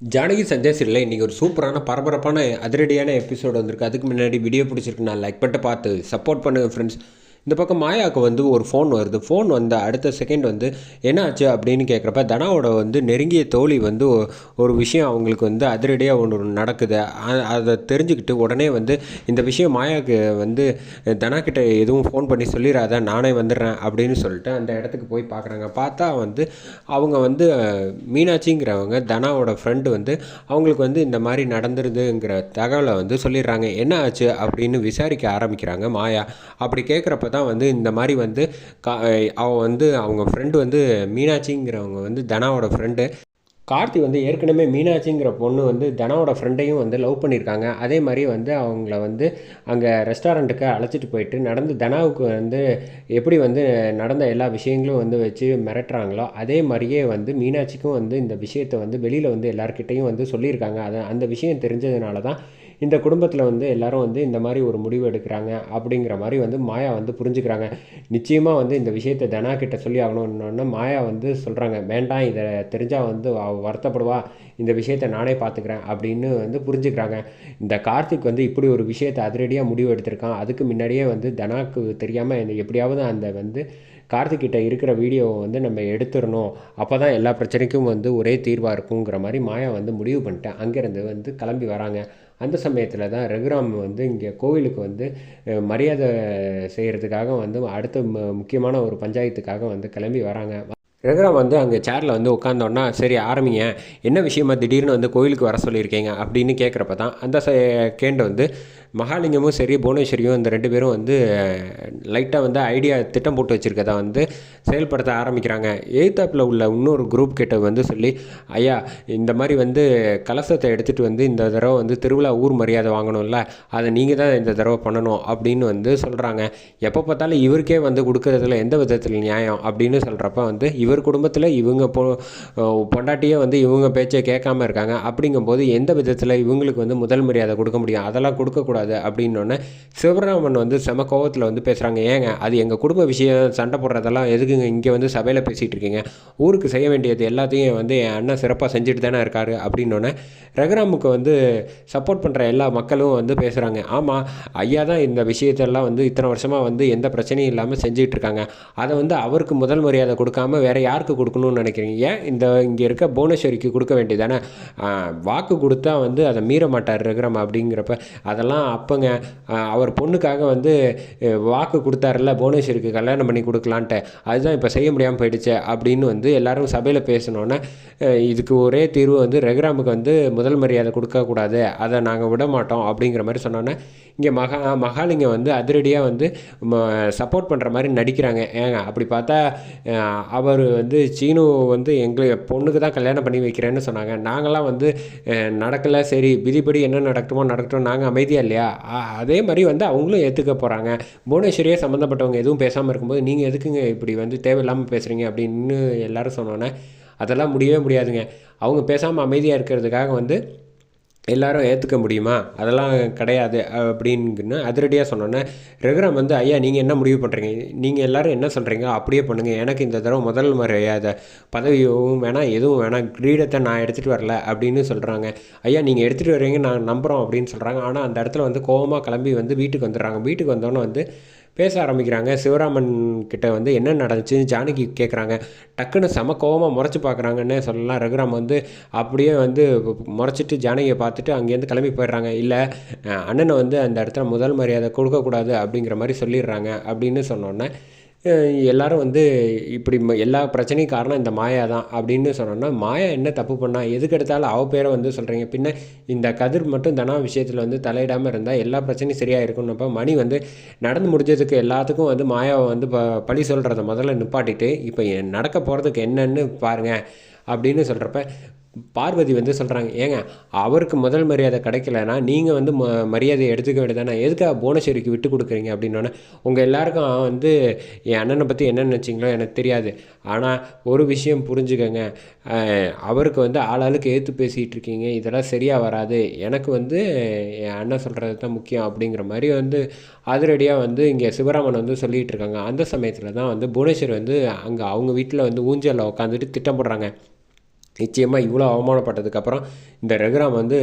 ஜானகி சஞ்சய் இல்லை இன்றைக்கி ஒரு சூப்பரான பரபரப்பான அதிரடியான எபிசோடு வந்திருக்கு. அதுக்கு முன்னாடி வீடியோ பிடிச்சிருக்கு நான் லைக் பண்ணிட்டு பார்த்து சப்போர்ட் பண்ணுங்கள் ஃப்ரெண்ட்ஸ் இந்த பக்கம் மாயாவுக்கு வந்து ஒரு ஃபோன் வருது. ஃபோன் வந்து அடுத்த செகண்ட் வந்து என்னாச்சு? அப்படின்னு கேட்குறப்ப தனாவோட வந்து நெருங்கிய தோழி வந்து ஒரு விஷயம் அவங்களுக்கு வந்து அதிரடியாக ஒன்று நடக்குது. அதை தெரிஞ்சுக்கிட்டு உடனே வந்து இந்த விஷயம் மாயாவுக்கு வந்து தனா கிட்ட எதுவும் ஃபோன் பண்ணி சொல்லிடாத நானே வந்துடுறேன் அப்படின்னு சொல்லிட்டு அந்த இடத்துக்கு போய் பார்க்குறாங்க. பார்த்தா வந்து அவங்க வந்து மீனாட்சிங்கிறவங்க தனாவோட ஃப்ரெண்டு வந்து அவங்களுக்கு வந்து இந்த மாதிரி நடந்துருதுங்கிற தகவலை வந்து சொல்லிடுறாங்க. என்ன ஆச்சு? அப்படின்னு விசாரிக்க ஆரம்பிக்கிறாங்க மாயா. அப்படி கேட்குறப்ப தான் வந்து இந்த மாதிரி வந்து கா அவ வந்து அவங்க ஃப்ரெண்டு வந்து மீனாட்சிங்கிறவங்க வந்து தனாவோட ஃப்ரெண்டு கார்த்தி வந்து ஏற்கனவே மீனாட்சிங்கிற பொண்ணு வந்து தனாவோட ஃப்ரெண்டையும் வந்து லவ் பண்ணியிருக்காங்க அதே மாதிரி வந்து அவங்கள வந்து அங்கே ரெஸ்டாரண்ட்டுக்கு அழைச்சிட்டு போயிட்டு நடந்து தனாவுக்கு வந்து எப்படி வந்து நடந்த எல்லா விஷயங்களும் வந்து வச்சு மிரட்டுறாங்களோ அதே மாதிரியே வந்து மீனாட்சிக்கும் வந்து இந்த விஷயத்தை வந்து வெளியில் வந்து எல்லாருக்கிட்டேயும் வந்து சொல்லியிருக்காங்க. அதை அந்த விஷயம் தெரிஞ்சதுனால தான் இந்த குடும்பத்தில் வந்து எல்லாரும் வந்து இந்த மாதிரி ஒரு முடிவு எடுக்கிறாங்க அப்படிங்கிற மாதிரி வந்து மாயா வந்து புரிஞ்சுக்கிறாங்க. நிச்சயமாக வந்து இந்த விஷயத்தை தனா கிட்ட சொல்லி ஆகணும்னு மாயா வந்து சொல்கிறாங்க வேண்டாம் இதை தெரிஞ்சால் வந்து வருத்தப்படுவா. இந்த விஷயத்தை நானே பார்த்துக்கிறேன் அப்படின்னு வந்து புரிஞ்சுக்கிறாங்க. இந்த கார்த்திக் வந்து இப்படி ஒரு விஷயத்தை அதிரடியாக முடிவு எடுத்திருக்கான். அதுக்கு முன்னாடியே வந்து தனாக்கு தெரியாமல் எப்படியாவது அந்த வந்து கார்த்திக்கிட்ட இருக்கிற வீடியோவை வந்து நம்ம எடுத்துடணும். அப்போ தான் எல்லா பிரச்சனைக்கும் வந்து ஒரே தீர்வாக இருக்குங்கிற மாதிரி மாயா வந்து முடிவு பண்ணிட்டேன் அங்கேருந்து வந்து கிளம்பி வராங்க. அந்த சமயத்தில் தான் ரகுராம் வந்து இங்கே கோவிலுக்கு வந்து மரியாதை செய்கிறதுக்காக வந்து அடுத்த மு- முக்கியமான ஒரு பஞ்சாயத்துக்காக வந்து கிளம்பி வராங்க. ரகுராம் வந்து அங்கே சேரில் வந்து உட்காந்தோன்னா சரி ஆரம்பிங்க. என்ன விஷயமா திடீர்னு வந்து கோயிலுக்கு வர சொல்லியிருக்கீங்க? அப்படின்னு கேட்குறப்ப தான் அந்த கேண்டு வந்து மகாலிங்கமும் சரி புவனேஸ்வரியும் இந்த ரெண்டு பேரும் வந்து லைட்டாக வந்து ஐடியா திட்டம் போட்டு வச்சுருக்கதை வந்து செயல்படுத்த ஆரம்பிக்கிறாங்க. எய்தாப்பில் உள்ள இன்னொரு குரூப் கிட்ட வந்து சொல்லி ஐயா இந்த மாதிரி வந்து கலசத்தை எடுத்துகிட்டு வந்து இந்த தடவை வந்து திருவிழா ஊர் மரியாதை வாங்கணும்ல. அதை நீங்கள் தான் இந்த தடவை பண்ணணும். அப்படின்னு வந்து சொல்கிறாங்க எப்போ பார்த்தாலும் இவருக்கே வந்து கொடுக்குறதுல எந்த விதத்தில் நியாயம் அப்படின்னு சொல்கிறப்ப வந்து இவர் இவர் குடும்பத்தில் இவங்க பொ பொண்டாட்டியே வந்து இவங்க பேச்சை கேட்காம இருக்காங்க. அப்படிங்கும்போது எந்த விதத்தில் இவங்களுக்கு வந்து முதல் மரியாதை கொடுக்க முடியும்? அதெல்லாம் கொடுக்கக்கூடாது அப்படின்னோடனே சிவராமன் வந்து செம கோவத்தில் வந்து பேசுகிறாங்க ஏங்க அது எங்கள் குடும்ப விஷயம் சண்டை போடுறதெல்லாம் எதுக்குங்க இங்கே வந்து சபையில் பேசிகிட்டு இருக்கீங்க? ஊருக்கு செய்ய வேண்டியது எல்லாத்தையும் வந்து என் அண்ணன் சிறப்பாக செஞ்சுட்டு தானே இருக்காரு அப்படின்னோடனே ரகுராமுக்கு வந்து சப்போர்ட் பண்ணுற எல்லா மக்களும் வந்து பேசுகிறாங்க ஆமாம் ஐயா தான் இந்த விஷயத்தெல்லாம் வந்து இத்தனை வருஷமாக வந்து எந்த பிரச்சனையும் இல்லாமல் செஞ்சுட்டு இருக்காங்க. அதை வந்து அவருக்கு முதல் மரியாதை கொடுக்காம வேற யாருக்கு கொடுக்கணும்னு நினைக்கிறீங்க? ஏன் இந்த இங்கே இருக்க புவனேஸ்வரிக்கு கொடுக்க வேண்டியதானே? வாக்கு கொடுத்தா வந்து அதை மீற மாட்டார் ரகுராம் அப்படிங்கிறப்ப அதெல்லாம் அப்போங்க. அவர் பொண்ணுக்காக வந்து வாக்கு கொடுத்தாருல புவனேஸ்வரிக்கு கல்யாணம் பண்ணி கொடுக்கலான்ட்டு. அதுதான் இப்போ செய்ய முடியாமல் போயிடுச்சு அப்படின்னு வந்து எல்லாரும் சபையில் பேசினோன்னே இதுக்கு ஒரே தீர்வு வந்து ரகுராமுக்கு வந்து முதல் மரியாதை கொடுக்கக்கூடாது அதை நாங்கள் விட மாட்டோம் அப்படிங்கிற மாதிரி சொன்னோன்னே இங்கே மகா மகாலிங்க வந்து அதிரடியாக வந்து சப்போர்ட் பண்ணுற மாதிரி நடிக்கிறாங்க. ஏங்க அப்படி பார்த்தா அவர் வந்து சீனு வந்து எங்களை பொண்ணுக்கு தான் கல்யாணம் பண்ணி வைக்கிறேன்னு சொன்னாங்க. நாங்களாம் வந்து நடக்கலை. சரி விதிப்படி என்ன நடக்கட்டுமோ நடக்கட்டும். நாங்கள் அமைதியாக இல்லையா? அதே மாதிரி வந்து அவங்களும் ஏற்றுக்க போகிறாங்க புவனேஸ்வரியே சம்மந்தப்பட்டவங்க எதுவும் பேசாமல் இருக்கும்போது நீங்கள் எதுக்குங்க இப்படி வந்து தேவையில்லாமல் பேசுகிறீங்க அப்படின்னு எல்லாரும் சொன்னோன்னே அதெல்லாம் முடியவே முடியாதுங்க. அவங்க பேசாமல் அமைதியாக இருக்கிறதுக்காக வந்து எல்லாரும் ஏற்றுக்க முடியுமா? அதெல்லாம் கிடையாது அப்படின்னு அதிரடியாக சொன்னோன்னே ரகுராம் வந்து ஐயா நீங்கள் என்ன முடிவு பண்ணுறீங்க நீங்கள் எல்லோரும் என்ன சொல்கிறீங்க அப்படியே பண்ணுங்கள் எனக்கு இந்த தடவை முதல் மரியாதை பதவியும் வேணாம் எதுவும் வேணாம் கிரீடத்தை நான் எடுத்துகிட்டு வரல அப்படின்னு சொல்கிறாங்க ஐயா நீங்கள் எடுத்துகிட்டு வரீங்க நான் நம்புகிறோம் அப்படின்னு சொல்கிறாங்க ஆனால் அந்த இடத்துல வந்து கோவமாக கிளம்பி வந்து வீட்டுக்கு வந்துடுறாங்க. வீட்டுக்கு வந்தோன்னே வந்து பேச ஆரம்பிக்கிறாங்க. சிவராமன் கிட்ட வந்து என்ன நடந்துச்சு ஜானகி கேட்குறாங்க டக்குன்னு செம கோவமாக முறைச்சி பார்க்குறாங்கன்னே சொல்லலாம். ரகுராம் வந்து அப்படியே வந்து முறைச்சிட்டு ஜானகியை பார்த்துட்டு அங்கேருந்து கிளம்பி போயிடுறாங்க. இல்லை அண்ணனை வந்து அந்த இடத்துல முதல் மரியாதை கொடுக்கக்கூடாது அப்படிங்கிற மாதிரி சொல்லிடுறாங்க அப்படின்னு சொன்னோன்னே எல்லாரும் வந்து இப்படி ம- எல்லா பிரச்சனையும் காரணம் இந்த மாயா தான் அப்படின்னு சொன்னோன்னா மாயா என்ன தப்பு பண்ணா எதுக்கு எடுத்தாலும் அவ பேரை வந்து சொல்கிறீங்க பின்ன இந்த கதிர் மட்டும் தனா விஷயத்தில் வந்து தலையிடாமல் இருந்தால் எல்லா பிரச்சனையும் சரியாக இருக்கும்னப்ப மணி வந்து நடந்து முடிஞ்சதுக்கு எல்லாத்துக்கும் வந்து மாயாவை வந்து ப பழி சொல்கிறத முதல்ல நிப்பாட்டிட்டு இப்போ நடக்க போகிறதுக்கு என்னன்னு பாருங்கள் அப்படின்னு சொல்கிறப்ப பார்வதி வந்து சொல்கிறாங்க ஏங்க அவருக்கு முதல் மரியாதை கிடைக்கலனா நீங்கள் வந்து ம மரியாதையை எடுத்துக்க வேண்டியதானே எதுக்காக புவனேஸ்வரிக்கு விட்டு கொடுக்குறீங்க? அப்படின்னோடனே உங்கள் எல்லாருக்கும் வந்து என் அண்ணனை பற்றி என்ன நினச்சிங்களோ எனக்கு தெரியாது. ஆனால் ஒரு விஷயம் புரிஞ்சுக்கங்க. அவருக்கு வந்து ஆளாளுக்கு ஏற்று பேசிகிட்டு இருக்கீங்க. இதெல்லாம் சரியாக வராது. எனக்கு வந்து என் அண்ணன் சொல்கிறது தான் முக்கியம். அப்படிங்கிற மாதிரி வந்து அதிரடியாக வந்து இங்கே சிவராமன் வந்து சொல்லிகிட்டு இருக்காங்க. அந்த சமயத்தில் தான் வந்து புவனேஸ்வரி வந்து அங்கே அவங்க வீட்டில் வந்து ஊஞ்சலில் உட்காந்துட்டு திட்டம் போடுறாங்க. நிச்சயமாக இவ்வளோ அவமானப்பட்டதுக்கப்புறம் இந்த ரகுராம் வந்து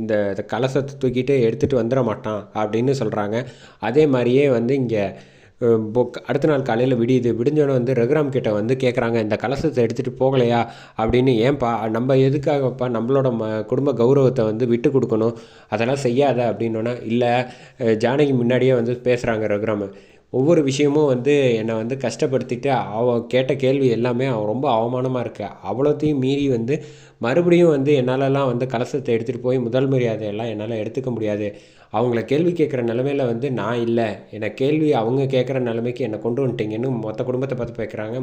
இந்த கலசத்தை தூக்கிட்டு எடுத்துகிட்டு வந்துட மாட்டான் அப்படின்னு சொல்கிறாங்க அதே மாதிரியே வந்து இங்கே புக் அடுத்த நாள் காலையில் விடியுது. விடிஞ்சோடனே வந்து ரகுராம் கிட்ட வந்து கேட்குறாங்க இந்த கலசத்தை எடுத்துகிட்டு போகலையா? அப்படின்னு. ஏன்பா நம்ம எதுக்காகப்பா நம்மளோட ம குடும்ப கௌரவத்தை வந்து விட்டு கொடுக்கணும்? அதெல்லாம் செய்யாத. அப்படின்னோன்னா இல்லை ஜானகி முன்னாடியே வந்து பேசுகிறாங்க ரகுராம். ஒவ்வொரு விஷயமும் வந்து என்னை வந்து கஷ்டப்படுத்திட்டு அவ கேட்ட கேள்வி எல்லாமே அவன் ரொம்ப அவமானமாக இருக்கு. அவ்வளோத்தையும் மீறி வந்து மறுபடியும் வந்து என்னாலலாம் வந்து கலசத்தை எடுத்துகிட்டு போய் முதல் மரியாதையெல்லாம் என்னால் எடுத்துக்க முடியாது. அவங்கள கேள்வி கேட்குற நிலமையில வந்து நான் இல்லை. என்னை கேள்வி அவங்க கேட்குற நிலைமைக்கு என்னை கொண்டு வந்துட்டீங்கன்னு மொத்த குடும்பத்தை பார்த்து பேசுகிறாங்க